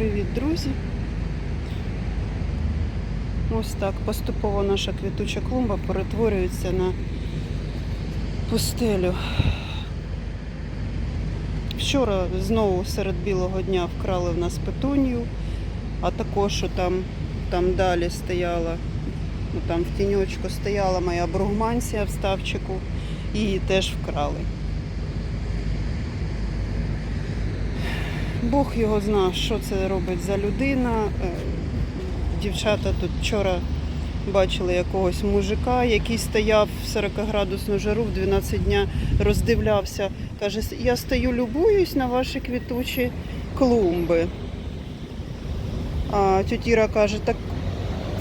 Привіт, друзі! Ось так поступово наша квітуча клумба перетворюється на пустелю. Вчора знову серед білого дня вкрали в нас петунію, а також там, там далі стояла, ну, там в тіньочку стояла моя бругмансія в ставчику, і її теж вкрали. Бог його знає, що це робить за людина. Е, Дівчата тут вчора бачили якогось мужика, який стояв в 40-градусну жару в 12 дня, роздивлявся. Каже, я стою, любуюсь на ваші квітучі клумби. А тітіра каже, так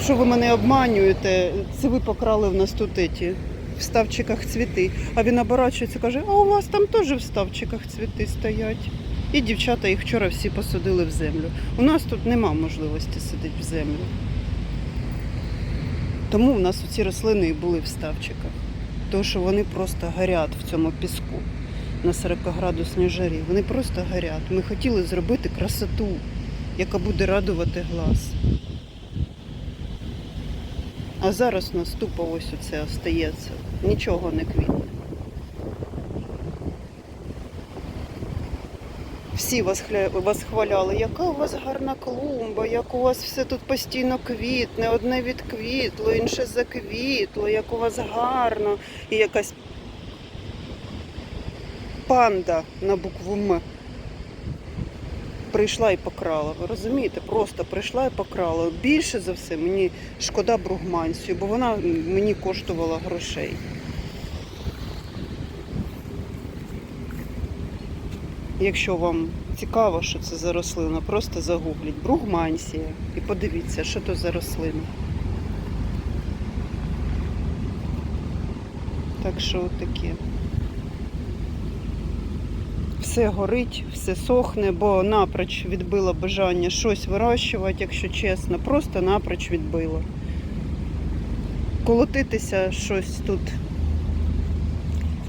що ви мене обманюєте? Це ви покрали в нас тут еті, в ставчиках цвіти. А він оборачується, каже, а у вас там теж в ставчиках цвіти стоять. І дівчата їх вчора всі посадили в землю. У нас тут нема можливості садити в землю. Тому у нас ці рослини і були в ставчиках. Тому що вони просто горять в цьому піску на 40-градусній жарі. Вони просто горять. Ми хотіли зробити красоту, яка буде радувати глаз. А зараз у нас тупо ось оце остається. Нічого не квітне. Всі вас, хваляли, яка у вас гарна клумба, як у вас все тут постійно квітне, одне відквітло, інше заквітло, як у вас гарно. І якась панда на букву М прийшла і покрала. Ви розумієте? Просто прийшла і покрала. Більше за все мені шкода бругмансію, бо вона мені коштувала грошей. Якщо вам цікаво, що це за рослина, просто загугліть бругмансія і подивіться, що то за рослина. Так що таке. Все горить, все сохне, бо напроч відбило бажання щось вирощувати, якщо чесно, просто напроч відбило. Колотитися щось тут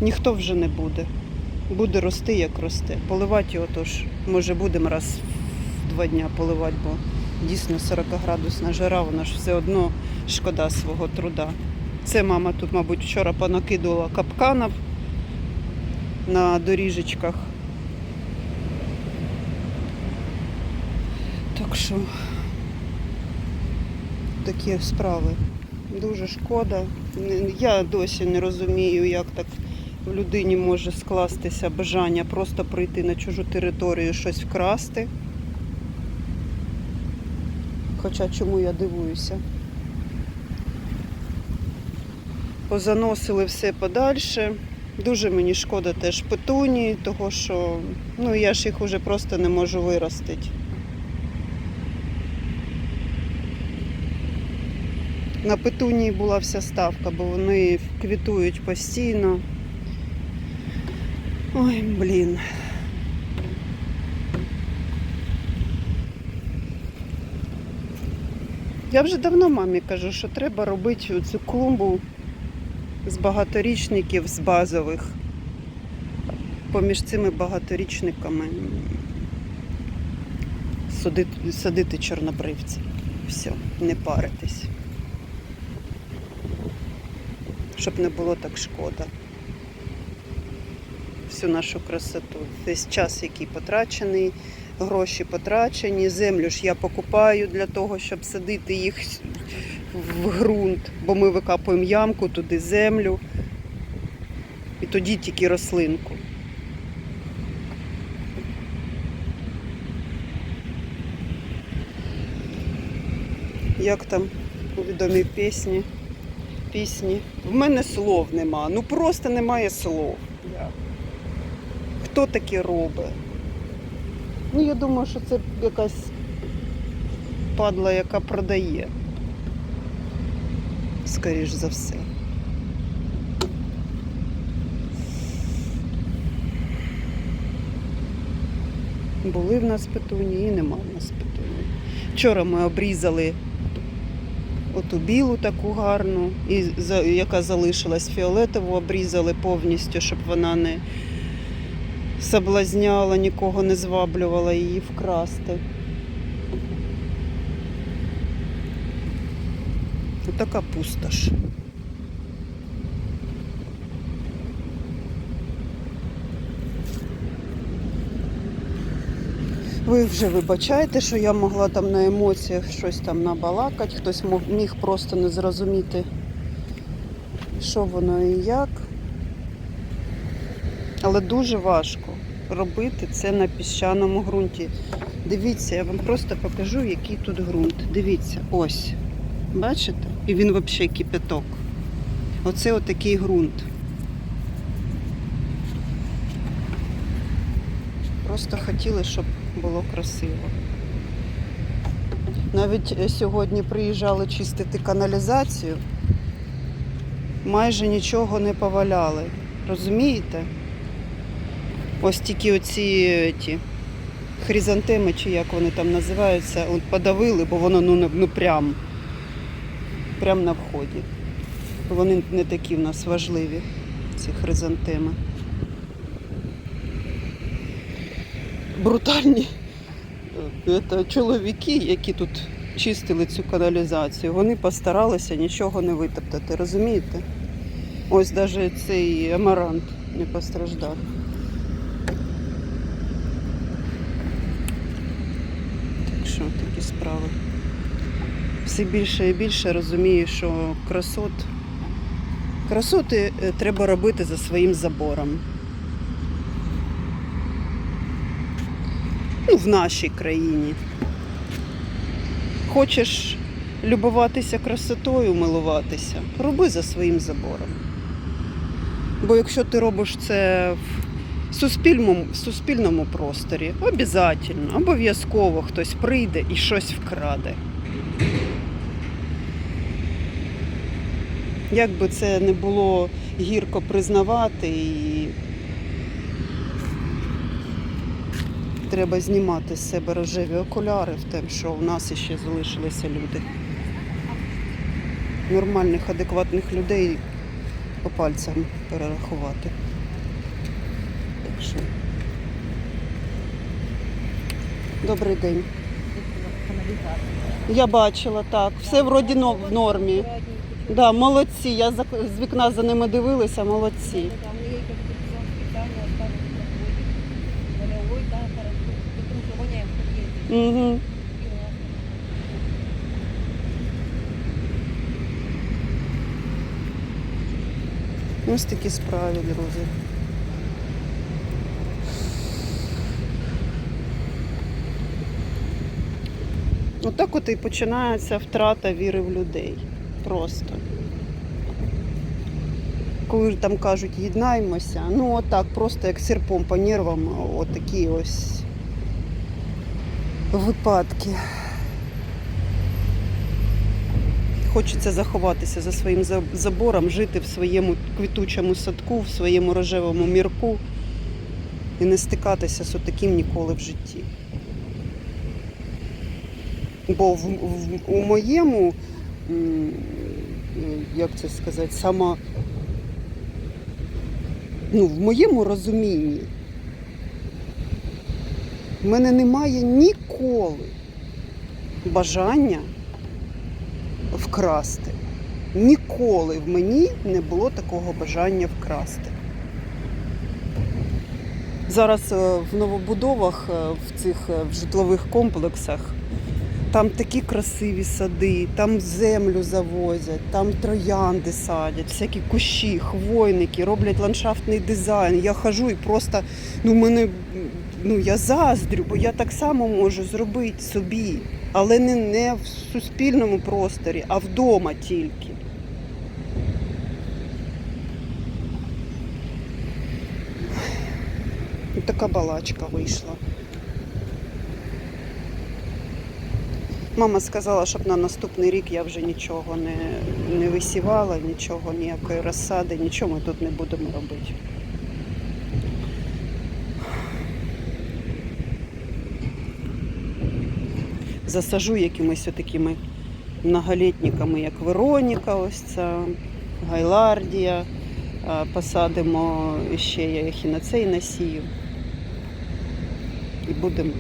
ніхто вже не буде буде рости, як росте. Поливати його тож, може, будемо раз в два дня поливати, бо дійсно 40-градусна жара, вона ж все одно шкода свого труда. Це мама тут, мабуть, вчора понакидувала капканів на доріжечках. Так що такі справи. Дуже шкода. Я досі не розумію, як так в людині може скластися бажання просто прийти на чужу територію, щось вкрасти. Хоча чому я дивуюся. Позаносили все подальше. Дуже мені шкода теж петунії, того що ну, я ж їх уже просто не можу виростити. На петунії була вся ставка, бо вони квітують постійно. Ой, блін. Я вже давно мамі кажу, що треба робити цю клумбу з багаторічників, з базових. Поміж цими багаторічниками садити, садити чорнобривці. Все, не паритись. Щоб не було так шкода всю нашу красоту. Весь час, який потрачений, гроші потрачені, землю ж я покупаю для того, щоб садити їх в ґрунт, бо ми викапуємо ямку, туди землю. І тоді тільки рослинку. Як там у відомій пісні? Пісні. В мене слов нема. Ну просто немає слов. Хто таке робить? Ну, я думаю, що це якась падла, яка продає. Скоріш за все. Були в нас петуні і нема в нас петуні. Вчора ми обрізали оту білу таку гарну, і яка залишилась фіолетову, обрізали повністю, щоб вона не соблазняла, нікого не зваблювала її вкрасти. Отака пустош. Ви вже вибачаєте, що я могла там на емоціях щось там набалакати, хтось міг просто не зрозуміти, що воно і як. Але дуже важко робити це на піщаному ґрунті. Дивіться, я вам просто покажу, який тут ґрунт. Дивіться, ось. Бачите? І він взагалі кипяток. Оце отакий ґрунт. Просто хотіли, щоб було красиво. Навіть е, сьогодні приїжджали чистити каналізацію, майже нічого не поваляли. Розумієте? Ось тільки оці ті, хризантеми, чи як вони там називаються, от подавили, бо воно ну, ну прям, прям на вході. Вони не такі в нас важливі, ці хризантеми. Брутальні е, це, чоловіки, які тут чистили цю каналізацію, вони постаралися нічого не витоптати, розумієте? Ось навіть цей амарант не постраждав. Так що такі справи. Все більше і більше розумію, що красот. Красоти е, треба робити за своїм забором. Ну, в нашій країні. Хочеш любуватися красотою, милуватися, роби за своїм забором. Бо якщо ти робиш це в суспільному, в суспільному просторі, обов'язково, обов'язково хтось прийде і щось вкраде. Як би це не було гірко признавати, і треба знімати з себе рожеві окуляри в тим, що у нас іще залишилися люди. Нормальних, адекватних людей по пальцям перерахувати. Так що. Добрий день. Я бачила так. Все вроді в нормі. Да, молодці. Я за- з вікна за ними дивилася, молодці. Угу. Ось такі справи, друзі. Отак от і починається втрата віри в людей. Просто. Коли там кажуть, єднаймося, ну отак, просто як серпом по нервам, отакі ось випадки. Хочеться заховатися за своїм забором, жити в своєму квітучому садку, в своєму рожевому мірку і не стикатися з таким ніколи в житті. Бо в, в, у моєму, як це сказати, сама, ну, в моєму розумінні в мене немає ніколи бажання вкрасти. Ніколи в мені не було такого бажання вкрасти. Зараз е, в новобудовах, е, в цих е, житлових комплексах, там такі красиві сади, там землю завозять, там троянди садять, всякі кущі, хвойники, роблять ландшафтний дизайн. Я хожу і просто ну, мене, ну, я заздрю, бо я так само можу зробити собі, але не, не в суспільному просторі, а вдома тільки. Така балачка вийшла. Мама сказала, щоб на наступний рік я вже нічого не, не висівала, нічого, ніякої розсади, нічого ми тут не будемо робити. Засажу якимись такими многолітниками, як Вероніка, ось ця, Гайлардія. Посадимо ще я ехінацей насію. І будемо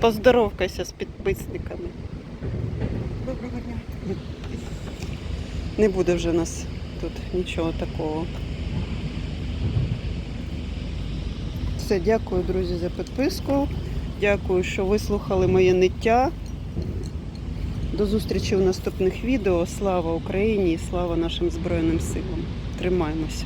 Поздоровкайся з підписниками. Доброго дня. Не буде вже у нас тут нічого такого. Все, дякую, друзі, за підписку. Дякую, що вислухали моє ниття. До зустрічі у наступних відео. Слава Україні і слава нашим Збройним силам. Тримаємося.